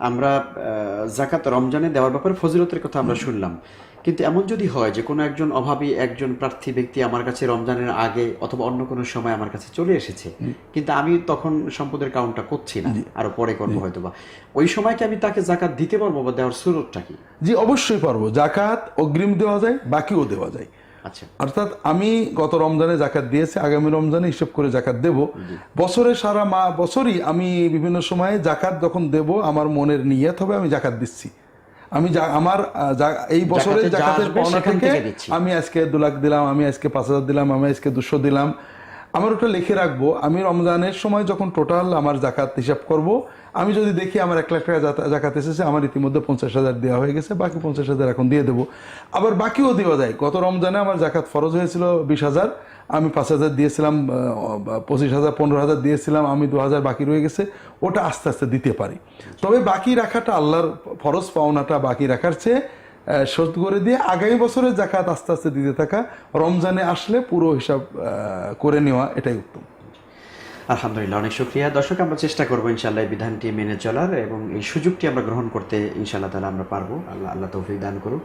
আমরা জাকাত রমজানে দেওয়ার ব্যাপারে ফজিলতের কথা আমরা শুনলাম। কিন্তু এমন যদি হয় যে কোনো একজন অভাবী একজন প্রার্থী ব্যক্তি আমার কাছে রমজানের আগে অথবা অন্য কোনো সময় আমার কাছে চলে এসেছে কিন্তু আমি তখন সম্পদের কাউন্টটা করছি না আরও পরে করব হয়তো বা ওই সময় কি আমি তাকে জাকাত দিতে পারব বা দেওয়ার সুরতটা কি? জি অবশ্যই পারব। জাকাত অগ্রিম দেওয়া যায় বাকিও দেওয়া যায়। আচ্ছা। অর্থাৎ আমি গত রমজানে জাকাত দিয়েছি আগামী রমজানে হিসেব করে জাকাত দেব। বছরে সারা মা বছরই আমি বিভিন্ন সময়ে জাকাত যখন দেব আমার মনের নিয়ত হবে আমি জাকাত দিচ্ছি। আমি আমার এই বছরে জাকাতের পাওনা থেকে আমি আজকে দু লাখ দিলাম আমি আজকে পাঁচ হাজার দিলাম আমি আজকে দুশো দিলাম। আমার ওটা লিখে রাখব। আমি রমজানের সময় যখন টোটাল আমার জাকাত হিসাব করব, আমি যদি দেখি আমার এক লাখ টাকা জাকাত এসেছে, আমার ইতিমধ্যে পঞ্চাশ হাজার দেওয়া হয়ে গেছে, বাকি পঞ্চাশ হাজার এখন দিয়ে দেবো। আবার বাকিও দেওয়া যায়। গত রমজানে আমার জাকাত ফরজ হয়েছিল বিশ হাজার, আমি পাঁচ হাজার দিয়েছিলাম পঁচিশ হাজার, পনেরো হাজার দিয়েছিলাম, আমি দু হাজার বাকি রয়ে গেছে, ওটা আস্তে আস্তে দিতে পারি। তবে বাকি রাখাটা আল্লাহর ফরজ পাওনাটা বাকি রাখার চেয়ে শোধ করে দিয়ে আগামী বছরের জাকাত আস্তে আস্তে দিতে থাকা, রমজানে আসলে পুরো হিসাব করে নেওয়া এটাই উত্তম। আলহামদুলিল্লাহ, অনেক শুক্রিয়া। দর্শক, আমরা চেষ্টা করব ইনশাল্লাহ এই বিধানটি মেনে চলার এবং এই সুযোগটি আমরা গ্রহণ করতে ইনশাআল্লাহ তাহলে আমরা পারব। আল্লাহ আল্লাহ তৌফিক দান করুক।